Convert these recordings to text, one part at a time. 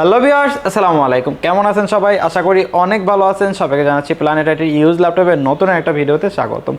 Hello বিয়ার্স আসসালামু আলাইকুম। কেমন আছেন সবাই? আশা করি অনেক ভালো আছেন। সবাইকে জানাচ্ছি প্ল্যানেট আইটির ইউজ ল্যাপটপের নতুন একটা ভিডিওতে স্বাগতম।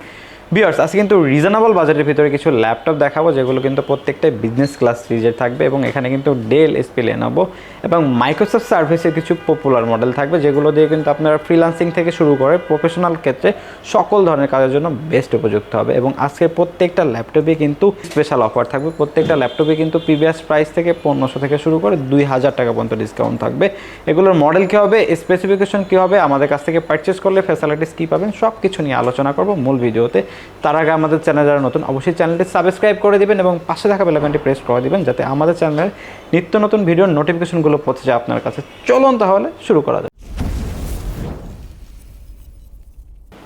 ভিউয়ার্স আজকে কিন্তু রিজনেবল বাজেটের ভিতরে কিছু ল্যাপটপ দেখাবো, যেগুলো কিন্তু প্রত্যেকটাই বিজনেস ক্লাস সিরিজের থাকবে এবং এখানে কিন্তু ডেল এসপি লেনোভো এবং মাইক্রোসফট সার্ভিসের কিছু পপুলার মডেল থাকবে, যেগুলো দিয়ে কিন্তু আপনারা ফ্রিলান্সিং থেকে শুরু করে প্রফেশনাল ক্ষেত্রে সকল ধরনের কাজের জন্য বেস্ট উপযুক্ত হবে এবং আজকে প্রত্যেকটা ল্যাপটপে কিন্তু স্পেশাল অফার থাকবে। প্রত্যেকটা ল্যাপটপে কিন্তু প্রিভিয়াস প্রাইস থেকে পনেরোশো থেকে শুরু করে দুই হাজার টাকা পর্যন্ত ডিসকাউন্ট থাকবে। এগুলোর মডেল কী হবে স্পেসিফিকেশন কী হবে, আমাদের কাছ থেকে পারচেস করলে ফ্যাসিলিটিস কী পাবেন সব কিছু নিয়ে আলোচনা করব মূল ভিডিওতে। তার আগে আমাদের চ্যানেল যারা নতুন, অবশ্যই চ্যানেলটি সাবস্ক্রাইব করে দেবেন এবং পাশে থাকা বেলাকানটি প্রেস করে দেবেন যাতে আমাদের চ্যানেলের নিত্য নতুন ভিডিওর নোটিফিকেশনগুলো পৌঁছে যায় আপনার কাছে। চলুন তাহলে শুরু করা যায়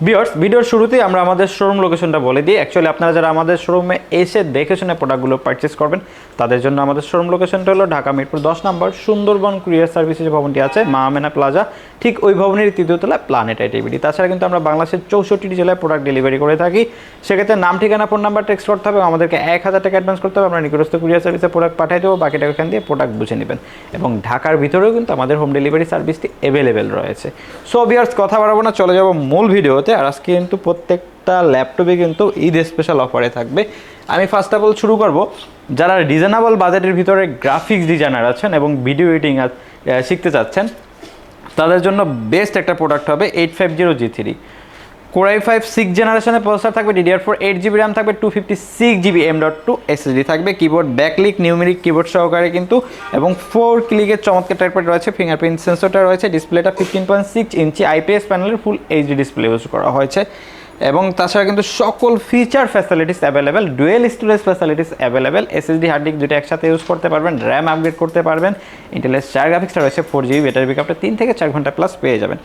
বিয়ার্স ভিডিওর শুরুতেই আমরা আমাদের শোরুম লোকেশনটা বলে দিই। অ্যাকচুয়ালি আপনারা যারা আমাদের শোরুমে এসে দেখে শুনে প্রোডাক্টগুলো পারচেস করবেন, তাদের জন্য আমাদের শোরুম লোকেশনটা হলো ঢাকা মিরপুর দশ নম্বর সুন্দরবন কুরিয়ার সার্ভিসের যে ভবনটি আছে, মা আমেনা প্লাজা। ঠিক ওই ভবনের তৃতীয় তলায় প্ল্যানেট আইটিভিটি তাছাড়া কিন্তু আমরা বাংলাদেশের চৌষট্টি জেলায় প্রোডাক্ট ডেলিভারি করে থাকি। সেক্ষেত্রে নাম, ঠিকানা ফোন নাম্বার টেক্সট করতে হবে, আমাদেরকে এক হাজার টাকা অ্যাডভান্স করতে হবে। আমরা নিকটস্থ কুরিয়ার সার্ভিসে প্রোডাক্ট পাঠিয়ে দেবো, বাকি টাকা এখান দিয়ে প্রোডাক্ট বুঝে নেবেন। এবং ঢাকার ভিতরেও কিন্তু আমাদের হোম ডেলিভারি সার্ভিসটি অ্যাভেলেবেল রয়েছে। সো বিয়ার্স কথা বাড়াবো না, চলে যাব মূল ভিডিওতে আর আজকে কিন্তু প্রত্যেকটা ল্যাপটপে কিন্তু ঈদ স্পেশাল অফারে থাকবে। আমি ফার্স্ট অফ অল শুরু করব। যারা রিজনেবল বাজেটের ভিতরে গ্রাফিক্স ডিজাইনার আছেন এবং ভিডিও এডিটিং শিখতে চাচ্ছেন, তাদের জন্য বেস্ট একটা প্রোডাক্ট হবে eight five zero G three core i five six জেনারেশনের প্রসেসর থাকবে DDR four eight GB RAM থাকবে two fifty six GB M dot two SSD থাকবে কিবোর্ড ব্যাকলিক নিউমেরিক কিবোর্ড সহকারে কিন্তু, এবং ফোর ক্লিকের চমৎকার টাইপের রয়েছে ফিঙ্গারপ্রিন্ট সেন্সরটা রয়েছে ডিসপ্লেটা fifteen point six inch IPS প্যানেলের ফুল এইচডি ডিসপ্লে ইউজ করা হয়েছে। এবং তাছাড়া কিন্তু সকল feature facilities available dual storage facilities available SSD hard disk দুটো একসাথে ইউজ করতে পারবেন র্যাম আপগ্রেড করতে পারবেন ইন্টেলের চার গ্রাফিক্সটা রয়েছে ফোর জিবি ব্যাটারি ব্যাকআপটা তিন থেকে চার ঘণ্টা প্লাস পেয়ে যাবেন।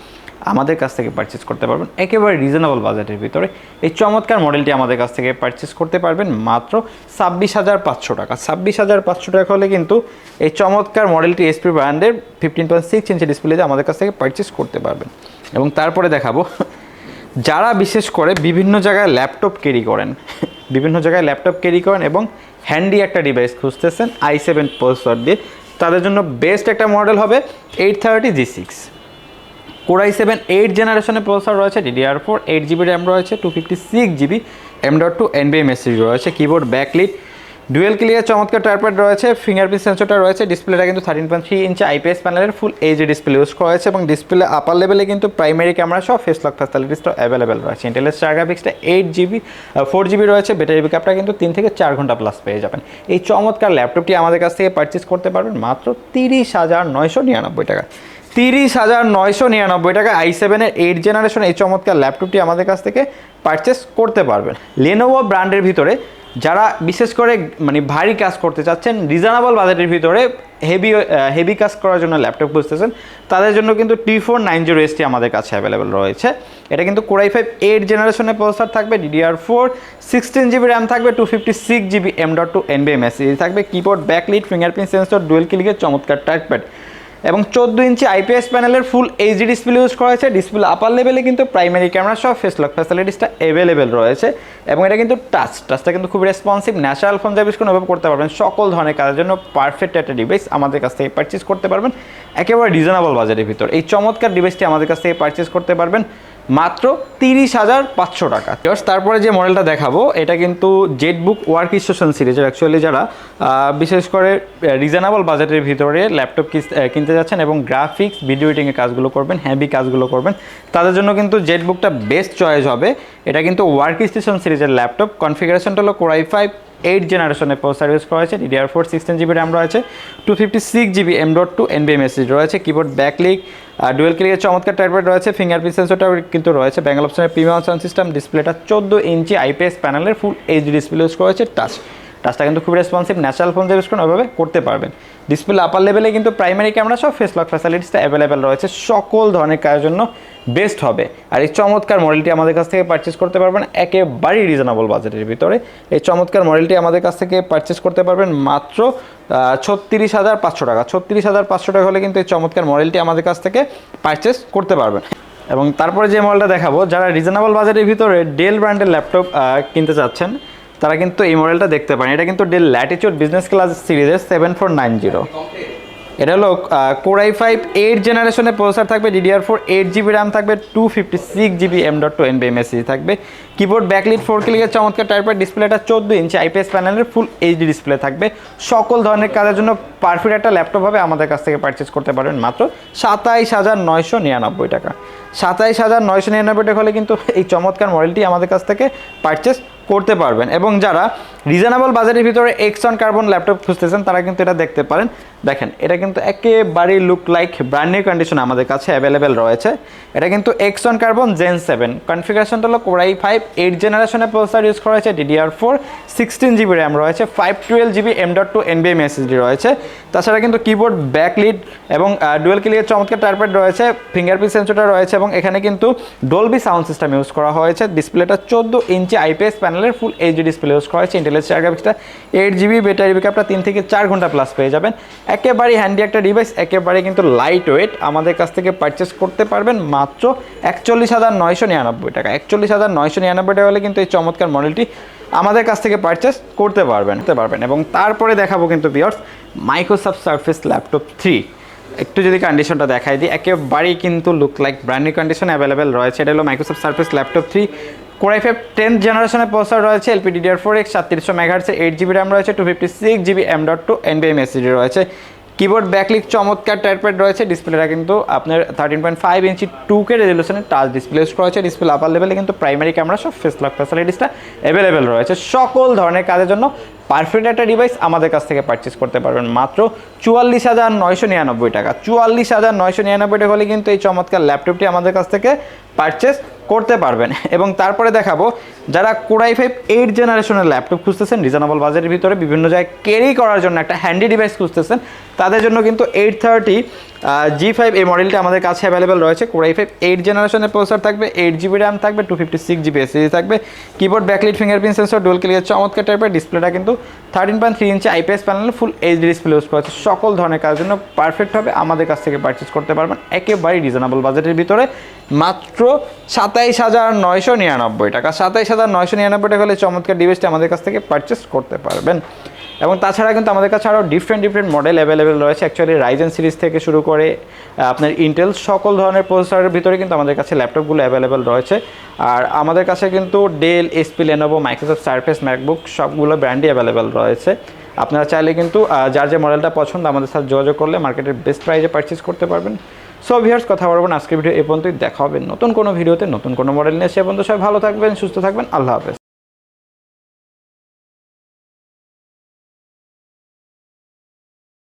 আমাদের কাছ থেকে পারচেস করতে পারবেন, একেবারে রিজনেবল বাজেটের ভিতরে। এই চমৎকার মডেলটি আমাদের কাছ থেকে পারচেস করতে পারবেন মাত্র ছাব্বিশ হাজার পাঁচশো টাকা। ছাব্বিশ হাজার পাঁচশো টাকা হলে কিন্তু এই চমৎকার মডেলটি এসপি ব্র্যান্ডের ফিফটিন পয়েন্ট সিক্স ইঞ্চি ডিসপ্লেতে আমাদের কাছ থেকে পারচেস করতে পারবেন। এবং তারপরে দেখাবো যারা বিশেষ করে বিভিন্ন জায়গায় ল্যাপটপ ক্যারি করেন, বিভিন্ন জায়গায় ল্যাপটপ ক্যারি করেন এবং হ্যান্ডি একটা ডিভাইস খুঁজতেছেন আই সেভেন প্রসেসর দিয়ে, তাদের জন্য বেস্ট একটা মডেল হবে eight thirty G six core i seven eight জেনারেশনের প্রসেসর রয়েছে DDR four eight GB RAM রয়েছে two fifty six GB M dot two এনবিএম SSD রয়েছে কিবোর্ড ব্যাকলিট ডুয়েল ক্লিয়ার চমৎকার টার্পেড রয়েছে ফিঙ্গারপ্রিন্ট সেন্সরটা রয়েছে ডিসপ্লেটা কিন্তু thirteen point three inch IPS প্যানেলের ফুল এইচডি ডিসপ্লে ইউজ করা হয়েছে এবং ডিসপ্লে আপার লেভেলে কিন্তু প্রাইমারি ক্যামেরা সহ ফেস লক ফ্যাসিলিটিসটা অ্যাভেলেবেল রয়েছে। ইন্টেলের চার গ্রাফিক্সটা এইট জিবি ফোর জিবি রয়েছে ব্যাটারি ব্যাকআপটা কিন্তু তিন থেকে চার ঘণ্টা প্লাস পেয়ে যাবেন। এই চমৎকার ল্যাপটপটি আমাদের কাছ থেকে পারচেস করতে পারবেন মাত্র তিরিশ হাজার নয়শো নিরানব্বই টাকা। তিরিশ হাজার নয়শো নিরানব্বই টাকা আই সেভেনের এইট জেনারেশন এই চমৎকার ল্যাপটপটি আমাদের কাছ থেকে পারচেস করতে পারবেন। লেনোভো ব্র্যান্ডের ভিতরে যারা বিশেষ করে মানে ভারী কাজ করতে চাচ্ছেন রিজনেবল বাজেটের ভিতরে হেভি হেভি কাজ করার জন্য ল্যাপটপ খুঁজতেছেন, তাদের জন্য কিন্তু T four nine zero ST আমাদের কাছে অ্যাভেলেবেল রয়েছে। এটা কিন্তু কোরাই ফাইভ এইট জেনারেশনের প্রসেসর থাকবে DDR four sixteen GB RAM থাকবে two fifty six GB M dot two এনবিএম SSD থাকবে keyboard backlit fingerprint sensor dual ক্লিকের চমৎকার টাইপপ্যাড এবং চোদ্দ ইঞ্চি আইপিএস প্যানেলের ফুল এইচডি ডিসপ্লে ইউজ করা হয়েছে। ডিসপ্লে আপার লেভেলে কিন্তু প্রাইমারি ক্যামেরা সহ ফেস লক ফ্যাসিলিটিসটা অ্যাভেলেবেল রয়েছে। এবং এটা কিন্তু টাচ টাচটা কিন্তু খুব রেসপন্সিভ ন্যাচারাল ফোন সার্ভিস অনুভব করতে পারবেন, সকল ধরনের কাজের জন্য পারফেক্ট একটা ডিভাইস আমাদের কাছ থেকে পারচেস করতে পারবেন। একেবারে রিজনেবল বাজারের ভিতর। এই চমৎকার ডিভাইসটি আমাদের কাছ থেকে পারচেস করতে পারবেন। মাত্র তিরিশ হাজার পাঁচশো টাকা। Just তারপরে যে মডেলটা দেখাবো, এটা কিন্তু জেট বুক ওয়ার্ক স্টেশন সিরিজের অ্যাকচুয়ালি যারা বিশেষ করে রিজনেবল বাজেটের ভিতরে ল্যাপটপ কিনতে যাচ্ছেন এবং গ্রাফিক্স ভিডিও এডিটিংয়ের কাজগুলো করবেন হ্যাভি কাজগুলো করবেন, তাদের জন্য কিন্তু জেট বুকটা বেস্ট চয়েস হবে। এটা কিন্তু ওয়ার্ক স্টেশন সিরিজের ল্যাপটপ কনফিগারেশনটা হলো কোরাই ফাইভ এইট জেনারেশনের প্রসেসর ইউজ করা হয়েছে DDR four sixteen GB RAM রয়েছে two fifty six GB M dot two এনবিএম SSD রয়েছে কিবোর্ড ব্যাকলিক ডুয়েল ক্লিকের চমৎকার টাইপের রয়েছে ফিঙ্গারপ্রিন্ট সেন্সরটাও কিন্তু রয়েছে ব্যাঙ্গল অপশনের প্রিমিয়াম সাউন্ড সিস্টেম ডিসপ্লেটা চোদ্দ ইঞ্চি আইপিএস প্যানেলের ফুল এইচডি ডিসপ্লে ইউজ করা হয়েছে টাচ টাচটা কিন্তু খুব রেসপন্সিভ ন্যাচারাল ফোন ইউজ করেন ওইভাবে করতে পারবেন। ডিসপ্লে আপার লেভেলে কিন্তু প্রাইমারি ক্যামেরা সব ফেস লক ফ্যাসিলিটিসটা অ্যাভেলেবেল রয়েছে, সকল ধরনের কাজের জন্য বেস্ট হবে। আর এই চমৎকার মডেলটি আমাদের কাছ থেকে পারচেস করতে পারবেন একেবারেই রিজনেবল বাজেটের ভিতরে। এই চমৎকার মডেলটি আমাদের কাছ থেকে পারচেস করতে পারবেন মাত্র ছত্রিশ হাজার পাঁচশো টাকা। ছত্রিশ হাজার পাঁচশো টাকা হলে কিন্তু এই চমৎকার মডেলটি আমাদের কাছ থেকে পারচেস করতে পারবেন। এবং তারপরে যে মডেলটা দেখাবো, যারা রিজনেবল বাজেটের ভিতরে ডেল ব্র্যান্ডের ল্যাপটপ কিনতে চাচ্ছেন, তারা কিন্তু এই মডেলটা দেখতে পারেন। এটা কিন্তু ডেল ল্যাটিচিউড বিজনেস ক্লাস সিরিজের সেভেন ফোর নাইন জিরো এটা হলো কোরাই ফাইভ এইট জেনারেশনের প্রসেসর থাকবে DDR four eight GB RAM থাকবে two fifty six GB M dot two NVMe MSc থাকবে। কিবোর্ড ব্যাকলিট ফোর ক্লিকের চমৎকার টাইপের ডিসপ্লেটা চোদ্দ ইঞ্চি আইপিএস প্যানেলের ফুল এইচডি ডিসপ্লে থাকবে। সকল ধরনের কাজের জন্য পারফেক্ট একটা ল্যাপটপ হবে, আমাদের কাছ থেকে পারচেস করতে পারবেন মাত্র সাতাইশ হাজার নয়শো নিরানব্বই টাকা। সাতাইশ হাজার নয়শো নিরানব্বই টাকা হলে কিন্তু এই চমৎকার মডেলটি আমাদের কাছ থেকে পারচেস করতে পারবেন। এবং যারা রিজনেবল বাজারের ভিতরে এক্সন কার্বন ল্যাপটপ খুঁজতেছেন, তারা কিন্তু এটা দেখতে পারেন। দেখেন, এটা কিন্তু একেবারেই look like brand new condition আমাদের কাছে অ্যাভেলেবেল রয়েছে। এটা কিন্তু X one carbon gen seven কনফিগারেশনটা হলো কোরাই ফাইভ এইট জেনারেশনের প্রসেসর ইউজ করা হয়েছে DDR four sixteen GB RAM রয়েছে five twelve GB M dot two এনবিএম SSD রয়েছে। তাছাড়া কিন্তু কিবোর্ড ব্যাক লিড এবং ডুয়েল ক্লিকের চমৎকার টার্পেট রয়েছে ফিঙ্গারপ্রিন্ট সেন্সরটা রয়েছে এবং এখানে কিন্তু ডলবি সাউন্ড সিস্টেম ইউজ করা হয়েছে। ডিসপ্লেটা চোদ্দ ইঞ্চি আইপিএস প্যানেলের ফুল এইচডি ডিসপ্লে ইউজ করা হয়েছে ইন্টেলেস চার গ্রাফিক্সটা এইট জিবি ব্যাটারি ব্যাকআপটা তিন থেকে চার ঘণ্টা প্লাস পেয়ে যাবেন। একেবারেই হ্যান্ডি একটা ডিভাইস একেবারে কিন্তু লাইট ওয়েট আমাদের কাছ থেকে পারচেস করতে পারবেন মাত্র একচল্লিশ হাজার নয়শো নিরানব্বই টাকা। একচল্লিশ হাজার নয়শো নিরানব্বই টাকা হলে কিন্তু এই চমৎকার মডেলটি আমাদের কাছ থেকে পারচেস করতে পারবেন করতে পারবেন। এবং তারপরে দেখাবো কিন্তু বিয়ার্স মাইক্রোসফট সার্ফেস ল্যাপটপ থ্রি একটু যদি কন্ডিশনটা দেখাই দিই, একেবারেই কিন্তু look like brand new condition available রয়েছে। এটা হলো Microsoft Surface laptop three core i five tenth জেনারেশনের প্রসেসর রয়েছে এলপিডিডিআর ফোর এক্স সাতত্রিশশো মেগাহার্সের এইট জিবি র্যাম রয়েছে two fifty six GB M dot two এনবিএম SSD রয়েছে। কিবোর্ড ব্যাকলিক চমৎকার টাইপের রয়েছে ডিসপ্লেটা কিন্তু আপনার thirteen point five inch two K রেজলিউশনের touch display হয়েছে ডিসপ্লে আপার লেভেলে কিন্তু প্রাইমারি ক্যামেরা সব ফেস লক ফ্যাসিলিটিসটা অ্যাভেলেবেল রয়েছে। সকল ধরনের কাজের জন্য পারফেক্ট একটা ডিভাইস আমাদের কাছ থেকে পারচেস করতে পারবেন। মাত্র চুয়াল্লিশ হাজার নয়শো নিরানব্বই টাকা। চুয়াল্লিশ হাজার নয়শো নিরানব্বই টাকা হলে কিন্তু এই চমৎকার ল্যাপটপটি আমাদের কাছ থেকে পারচেস করতে পারবেন। এবং তারপরে দেখাবো যারা কোরাই ফাইভ এইট জেনারেশনের ল্যাপটপ খুঁজতেছেন রিজনেবল বাজারের ভিতরে বিভিন্ন জায়গায় ক্যারি করার জন্য একটা হ্যান্ডি ডিভাইস খুঁজতেছেন, তাদের জন্য কিন্তু এইট থার্টি জি ফাইভ এই মডেলটি আমাদের কাছে অ্যাভেলেবেল রয়েছে। কোরাই ফাইভ এইট জেনারেশনের প্রসেসর থাকবে এইট জিবি র্যাম থাকবে two fifty six GB SSD থাকবে keyboard backlit fingerprint sensor dual clear চমৎকার টাইপের ডিসপ্লেটা কিন্তু thirteen point three inch IPS panel full HD display use করেছে সকল ধরনের কাজের জন্য পারফেক্ট হবে, আমাদের কাছ থেকে পারচেস করতে পারবেন। একেবারেই রিজনেবল বাজেটের ভিতরে মাত্র সাতাইশ হাজার নয়শো নিরানব্বই টাকা। সাতাইশ হাজার নয়শো নিরানব্বই টাকা হলে চমৎকার ডিভাইসটি আমাদের কাছ থেকে পারচেস করতে পারবেন। এবং তাছাড়া কিন্তু আমাদের কাছে আরও ডিফারেন্ট ডিফারেন্ট মডেল অ্যাভেলেবেল রয়েছে। অ্যাকচুয়ালি রাইজেন সিরিজ থেকে শুরু করে আপনার ইন্টেল সকল ধরনের প্রসেসরের ভিতরে কিন্তু আমাদের কাছে ল্যাপটপগুলো অ্যাভেলেবেল রয়েছে। আর আমাদের কাছে কিন্তু Dell HP Lenovo Microsoft Surface MacBook সবগুলো ব্র্যান্ডই অ্যাভেলেবেল রয়েছে। আপনারা চাইলে কিন্তু যার যে মডেলটা পছন্দ, আমাদের সাথে যোগাযোগ করলে মার্কেটের বেস্ট প্রাইজে পারচেস করতে পারবেন। সো ভিয়ার্স কথা বলব না, আজকের ভিডিও এ পর্যন্তই দেখা হবে নতুন কোনো ভিডিওতে নতুন কোনো মডেল নিয়ে। সে পর্যন্ত সবাই ভালো থাকবেন সুস্থ থাকবেন আল্লাহ হাফেজ।